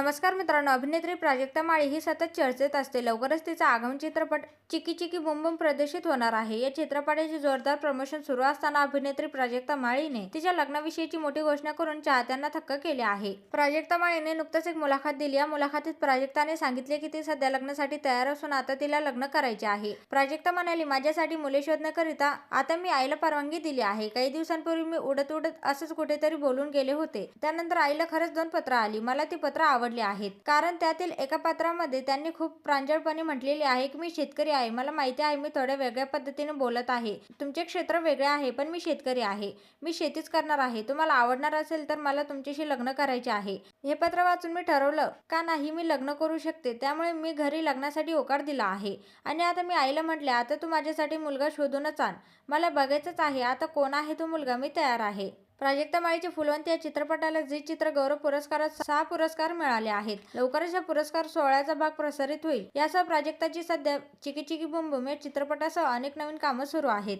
नमस्कार मित्रांनो अभिनेत्री प्राजक्ता माळी ही सतत चर्चेत असते. लवकरच तिचा आगमन चित्रपट चिकी चिकी बुमबुम प्रदर्शित होणार आहे. या चित्रपटाचे जोरदार प्रमोशन सुरू असताना अभिनेत्री प्राजक्ता माळीने तिच्या लग्नाविषयीची मोठी घोषणा करून चाहत्यांना थक्क केले आहे. प्राजक्ता माळीने नुकतंच एक मुलाखत दिली. या मुलाखतीत प्राजक्ताने सांगितले की ती सध्या लग्नासाठी तयार असून आता तिला लग्न करायचे आहे. प्राजक्ता म्हणाली माझ्यासाठी मुले शोधण्याकरिता आता मी आईला परवानगी दिली आहे. काही दिवसांपूर्वी मी उडत उडत असंच कुठेतरी बोलून गेले होते. त्यानंतर आईला खरंच दोन पत्र आली. मला ती पत्र आवड आवडले आहेत. कारण त्यातील एका पत्रामध्ये त्यांनी खूप प्रांजळपणे म्हटलेले आहे की मी शेतकरी आहे. मला माहिती आहे मी थोड्या वेगळ्या पद्धतीने बोलत आहे. तुमचे क्षेत्र वेगळे आहे पण मी शेतकरी आहे. मी शेतीच करणार आहे. तुम्हाला आवडणार असेल तर मला तुमच्याशी लग्न करायचे आहे. हे पत्र वाचून मी ठरवलं का नाही मी लग्न करू शकते. त्यामुळे मी घरी लग्नासाठी होकार दिला आहे. आणि आता मी आईला म्हटले आता तू माझ्यासाठी मुलगा शोधूनच आण. मला बघायचंच आहे. आता कोण आहे तो मुलगा? मी तयार आहे. प्राजक्ता माळीचे फुलवंत या चित्रपटाला झी चित्र गौरव पुरस्कारात सहा पुरस्कार मिळाले आहेत. लवकरच या पुरस्कार सोहळ्याचा भाग प्रसारित होईल. यासह प्राजक्ताची सध्या चिकी चिकी बुम बुम या चित्रपटासह अनेक नवीन कामं सुरू आहेत.